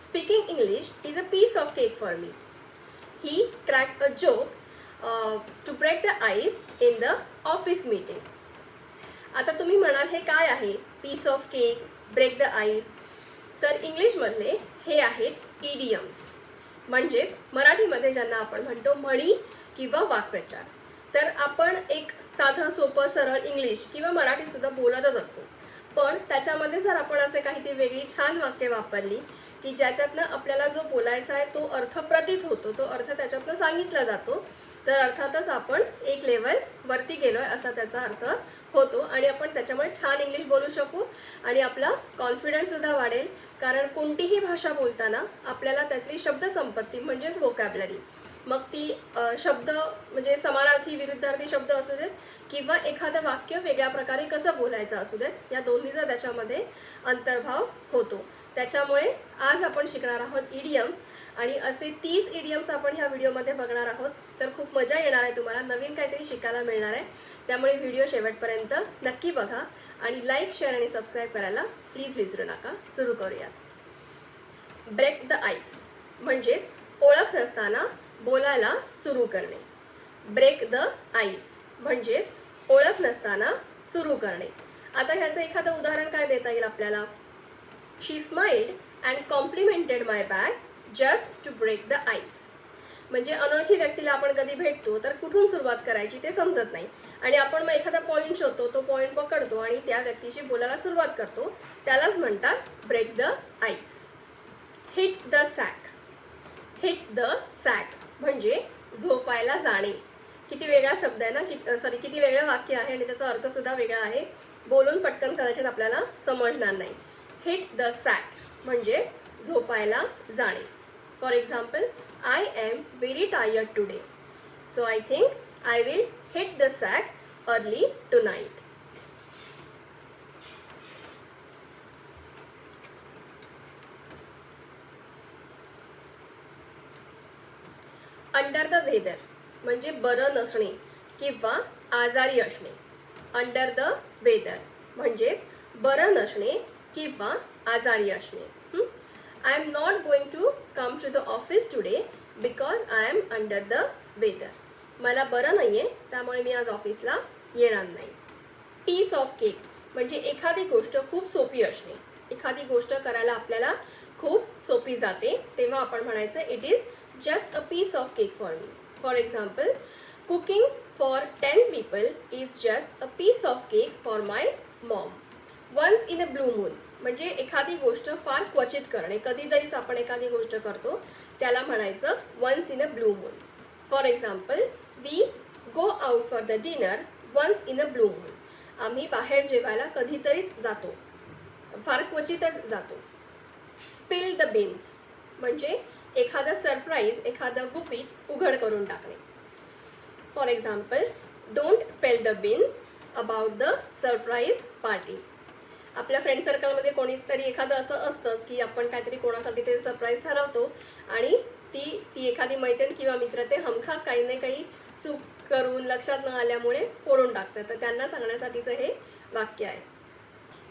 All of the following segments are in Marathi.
speaking English is a piece of cake for me. He cracked a joke uh, to break the ice in the office meeting. आता तुम्ही म्हणाल हे काय आहे? Piece of cake break the ice तर इंग्लिशमधले हे आहेत इडियम्स म्हणजेच मराठीमध्ये ज्यांना आपण म्हणतो म्हणी किंवा वाक्प्रचार. तर आपण एक साधं सोपं सरळ इंग्लिश किंवा मराठीसुद्धा बोलतच असतो. पण त्याच्यामध्ये जर आपण असे काहीतरी वेगळी छान वाक्य वापरली की ज्याच्यातनं आपल्याला जो बोलायचा आहे तो अर्थ प्रतीत होतो तो अर्थ त्याच्यातनं सांगितला जातो तर अर्थातच आपण एक लेवल वरती गेलो आहे असा त्याचा अर्थ होतो आणि आपण त्याच्यामुळे छान इंग्लिश बोलू शकू आणि आपला कॉन्फिडन्ससुद्धा वाढेल. कारण कोणतीही भाषा बोलताना आपल्याला त्यातली शब्दसंपत्ती म्हणजेच वोकॅबलरी मग ती शब्द म्हणजे समानार्थी विरुद्धार्थी शब्द असू देत किंवा एखादं वाक्य वेगळ्या प्रकारे कसं बोलायचं असू देत या दोन्हीचा त्याच्यामध्ये अंतर्भाव होतो. त्याच्यामुळे आज आपण शिकणार आहोत इडियम्स आणि असे तीस इडियम्स आपण ह्या व्हिडिओमध्ये बघणार आहोत. तर खूप मजा येणार आहे तुम्हाला. नवीन काहीतरी शिकायला मिळणार आहे. त्यामुळे व्हिडिओ शेवटपर्यंत नक्की बघा आणि लाईक शेअर आणि सबस्क्राईब करायला प्लीज विसरू नका. सुरू करूयात. ब्रेक द आईस म्हणजेच ओळख नसताना बोलायला सुरू करणे. ब्रेक द आईस म्हणजेच ओळख नसताना सुरू करणे. आता ह्याचं एखादं उदाहरण काय देता येईल आपल्याला? She smiled and complimented my bag just to break the ice म्हणजे अनोळखी व्यक्तीला आपण कधी भेटतो तर कुठून सुरुवात करायची ते समजत नाही. आणि आपण मग एखादा पॉईंट शोधतो तो पॉईंट पकडतो आणि त्या व्यक्तीशी बोलायला सुरुवात करतो. त्यालाच म्हणतात break the ice hit the sack hit the sack म्हणजे झोपायला जाणे. किती वेगळा शब्द आहे ना कि सॉरी किती वेगळं वाक्य आहे आणि त्याचा अर्थसुद्धा वेगळा आहे. बोलून पटकन कदाचित आपल्याला समजणार नाही. हिट द सॅक म्हणजेच झोपायला जाणे. For example I am very tired today so I think I will hit the sack early tonight under the weather म्हणजे बरं नसणे किंवा आजारी असणे. अंडर द वेदर म्हणजेच बरं नसणे किंवा आजारी असणे. I am not going to come to the office today because I am under the weather मला बरं नाही आहे त्यामुळे मी आज ऑफिसला येणार नाही. पीस ऑफ केक म्हणजे एखादी गोष्ट खूप सोपी असणे. एखादी गोष्ट करायला आपल्याला खूप सोपी जाते. तेव्हा आपण म्हणायचं it is just a piece of cake for me for example cooking for ten people is just a piece of cake for my mom once in a blue moon म्हणजे एखादी गोष्ट फार क्वचित करणे. कधीतरीच आपण एखादी गोष्ट करतो त्याला म्हणायचं once in a blue moon for example we go out for the dinner once in a blue moon आम्ही बाहेर जेवायला कधीतरीच जातो. फार क्वचितच जातो. स्पिल द बिन्स म्हणजे एखादं सरप्राईज एखादं गुपित उघड करून टाकणे. For example don't spell the beans about the surprise party आपल्या फ्रेंड सर्कलमध्ये कोणीतरी एखादं असं असतंच की आपण काहीतरी कोणासाठी ते सरप्राईज ठरवतो आणि ती ती एखादी मैत्रीण किंवा मित्र ते हमखास काही ना काही चूक करून लक्षात न आल्यामुळे फोडून टाकतं. तर त्यांना सांगण्यासाठीचं हे वाक्य आहे.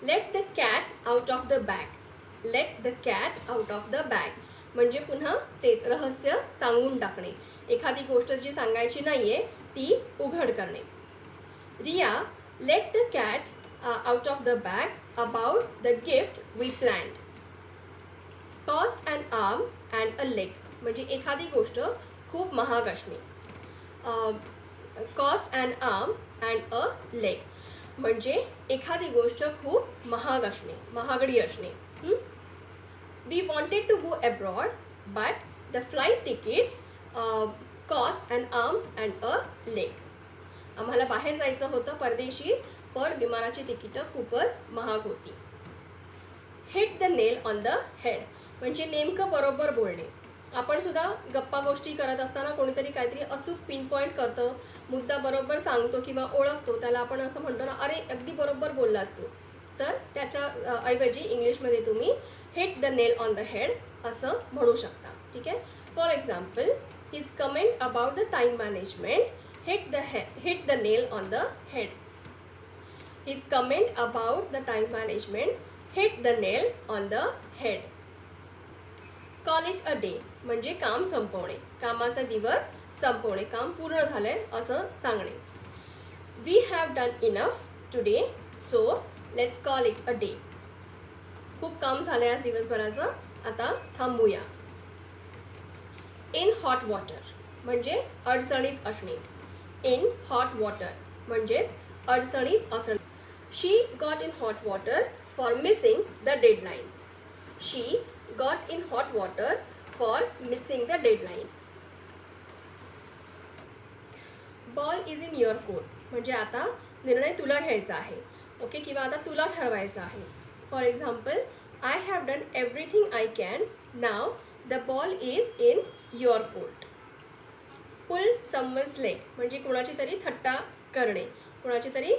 Let the cat out of the bag let the cat out of the bag म्हणजे पुन्हा तेच रहस्य सांगून टाकणे. एखादी गोष्ट जी सांगायची नाही आहे ती उघड करणे. Riya let the cat out of the bag about the gift we planned cost and arm and a leg म्हणजे एखादी गोष्ट खूप महाग असणे. Cost and arm and a leg म्हणजे एखादी गोष्ट खूप महाग असणे महागडी असणे. We to to abroad but but the flight tickets cost and arm and a leg. आम्हाला बाहेर जायचं होतं परदेशी पण विमानाची तिकीटं खूपच महाग होती. Hit the nail on the head म्हणजे नेमकं बरोबर बोलणे. आपण सुद्धा गप्पा गोष्टी करत असताना कोणीतरी काहीतरी अचूक पिन पॉईंट करतं मुद्दा बरोबर सांगतो किंवा ओळखतो त्याला आपण असं म्हणतो ना अरे अगदी बरोबर बोलला असतो तर त्याच्या ऐवजी इंग्लिशमध्ये तुम्ही hit the nail on the head असं म्हणू शकता. ठीक आहे? For example his comment about the time management hit the he hit the nail on the head his comment about the time management hit the nail on the head call it a day म्हणजे काम संपवणे. कामाचा दिवस संपवणे. काम पूर्ण झालंय असं सांगणे. We have done enough today so let's call it a day खूप काम झालं आहे आज दिवसभराचं. आता थांबूया. इन हॉट वॉटर म्हणजे अडचणीत असणे. इन हॉट वॉटर म्हणजेच अडचणीत असणे. She got in hot water for missing the deadline she got in hot water for missing the deadline ball is in your court म्हणजे आता निर्णय तुला घ्यायचा आहे. ओके किंवा आता तुला ठरवायचं आहे. For example I have done everything I can now the ball is in your court pull someone's leg म्हणजे कोणाची तरी थट्टा करणे. कोणाची तरी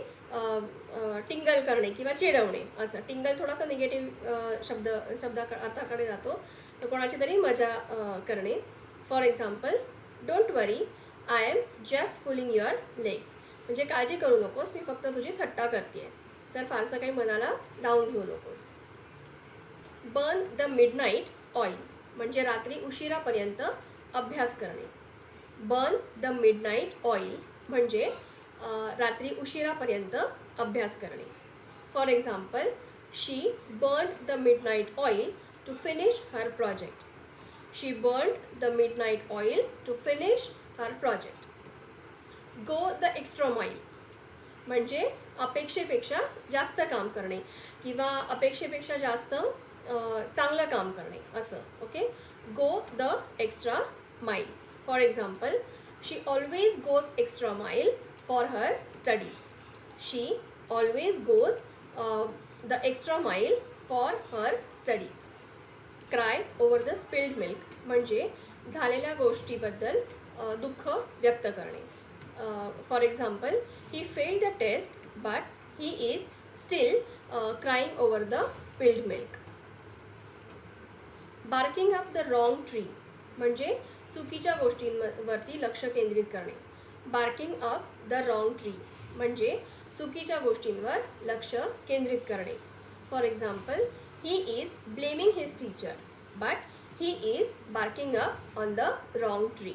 टिंगल करणे किंवा चिडवणे. असं. टिंगल थोडासा निगेटिव्ह शब्द शब्दा अर्थाकडे जातो. तर कोणाची तरी मजा करणे. For example don't worry I am just pulling your legs म्हणजे काळजी करू नकोस मी फक्त तुझी थट्टा करते आहे तर फारसं काही मनाला लावून घेऊ नकोस. बर्न द मिडनाईट ऑइल म्हणजे रात्री उशिरापर्यंत अभ्यास करणे. बर्न द मिडनाईट ऑइल म्हणजे रात्री उशिरापर्यंत अभ्यास करणे. For example she burn the midnight oil to finish her project. She burn the midnight oil to finish her project. Go the extra mile म्हणजे अपेक्षेपेक्षा जास्त काम करणे किंवा अपेक्षेपेक्षा जास्त चांगलं काम करणे असं okay go the extra mile for example she always goes extra mile for her studies she always goes the extra mile for her studies cry over the spilled milk म्हणजे झालेल्या गोष्टीबद्दल दुःख व्यक्त करणे. For example he fail the test but he is still crying over the spilled milk barking up the wrong tree म्हणजे चुकीच्या गोष्टींवरती लक्ष केंद्रित करणे. Barking up the wrong tree म्हणजे चुकीच्या गोष्टींवर लक्ष केंद्रित करणे. For example he is blaming his teacher but he is barking up on the wrong tree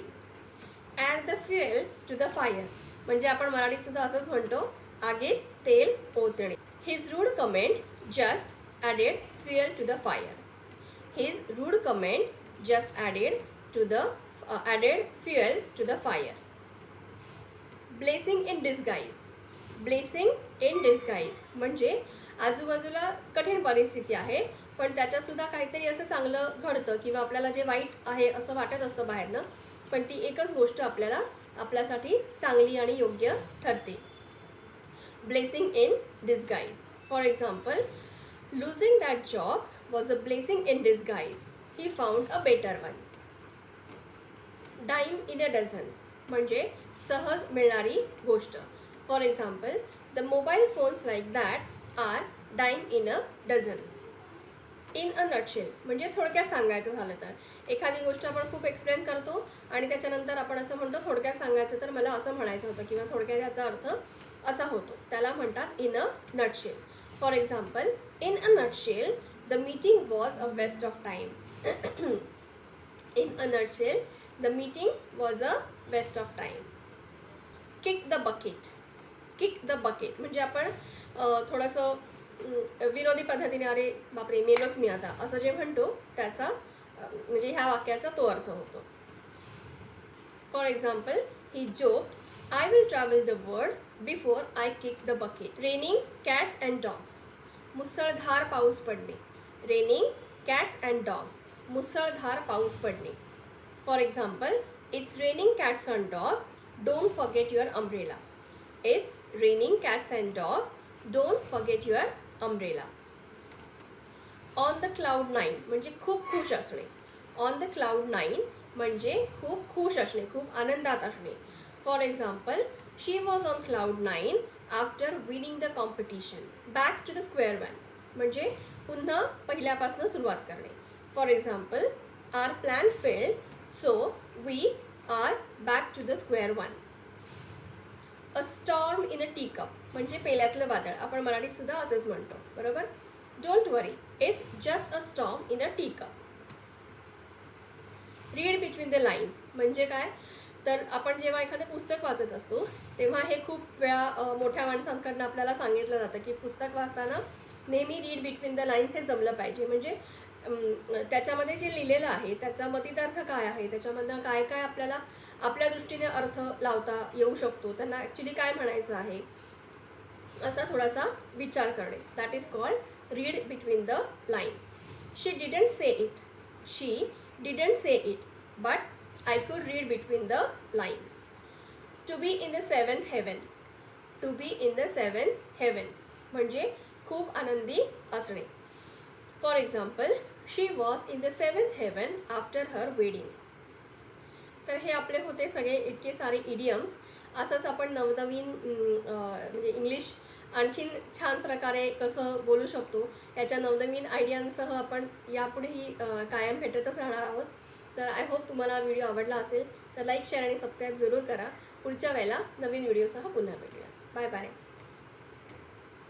add the fuel to the fire म्हणजे आपण मराठीत सुद्धा असंच म्हणतो आगीत तेल ओतणे. His rude comment just added fuel to the fire his rude comment just added to the added fuel to the fire blessing in disguise blessing in disguise म्हणजे आजूबाजूला कठीण परिस्थिती आहे पण त्याच्यात सुद्धा काहीतरी असं चांगलं घडतं किंवा आपल्याला जे वाईट आहे असं वाटत असतं बाहेरनं पण ती एकच गोष्ट आपल्याला आपल्यासाठी चांगली आणि योग्य ठरते. Blessing in disguise for example losing that job was a blessing in disguise he found a better one dime in a dozen म्हणजे सहज मिळणारी गोष्ट. For example the mobile phones like that are dime in a dozen in a nutshell. म्हणजे थोडक्यात सांगायचं झालं तर. एखादी गोष्ट आपण खूप एक्सप्लेन करतो आणि त्याच्यानंतर आपण असं म्हणतो थोडक्यात सांगायचं तर मला असं म्हणायचं होतं किंवा थोडक्यात याचा अर्थ असा होतो. त्याला म्हणतात in a nutshell. For example in a nutshell the meeting was a waste of time in a nutshell the meeting was a waste of time kick the bucket kick the bucket म्हणजे आपण थोडंसं विनोदी पद्धतीने अरे बापरे मेलोच मी आता. असं जे म्हणतो त्याचा म्हणजे ह्या वाक्याचा तो अर्थ होतो. For example he joke I will travel the world before I kick the bucket raining cats and dogs मुसळधार पाऊस पडणे. रेनिंग कॅट्स अँड डॉग्स मुसळधार पाऊस पडणे. For example it's raining cats and dogs don't forget your umbrella it's raining cats and dogs don't forget your umbrella on the cloud nine म्हणजे खूप खुश असणे. ऑन द क्लाउड नाईन म्हणजे खूप खुश असणे खूप आनंदात असणे. For example she was on cloud nine after winning the competition back to the square one म्हणजे पुन्हा पहिल्यापासून सुरुवात करणे. For example our plan failed so we are back to the square one a storm in a tea cup म्हणजे पेल्यातलं वादळ. आपण मराठीत सुद्धा असंच म्हणतो. बरोबर? Don't worry it's just a storm in a tea cup read between the lines म्हणजे काय? तर आपण जेव्हा एखादं पुस्तक वाचत असतो तेव्हा हे खूप वेळा मोठ्या माणसांकडनं आपल्याला सांगितलं जातं की पुस्तक वाचताना नेहमी रीड बिटवीन द लाईन्स हे जमलं पाहिजे. म्हणजे त्याच्यामध्ये जे लिहिलेलं आहे त्याचा मतितार्थ काय आहे? त्याच्यामधनं काय काय आपल्याला आपल्या दृष्टीने अर्थ लावता येऊ शकतो. त्यांना ॲक्च्युली काय म्हणायचं आहे? असा थोडासा विचार करणे. That is called read between the lines she didn't say it she didn't say it but I could read between the lines to be in the seventh heaven to be in the seventh heaven म्हणजे खूप आनंदी असणे. For example she was in the seventh heaven after her wedding तर हे आपले होते सगळे इतके सारे इडियम्स असंच आपण नवनवीन म्हणजे इंग्लिश आणखीन छान प्रकारे कसं बोलू शकतो याच्या नवनवीन आयडियांसह आपण यापुढेही कायम भेटतच राहणार आहोत. तर आय होप तुम्हाला व्हिडिओ आवडला असेल तर लाईक शेअर आणि सबस्क्राईब जरूर करा. पुढच्या वेळेला नवीन व्हिडिओसह पुन्हा भेटूया. Bye bye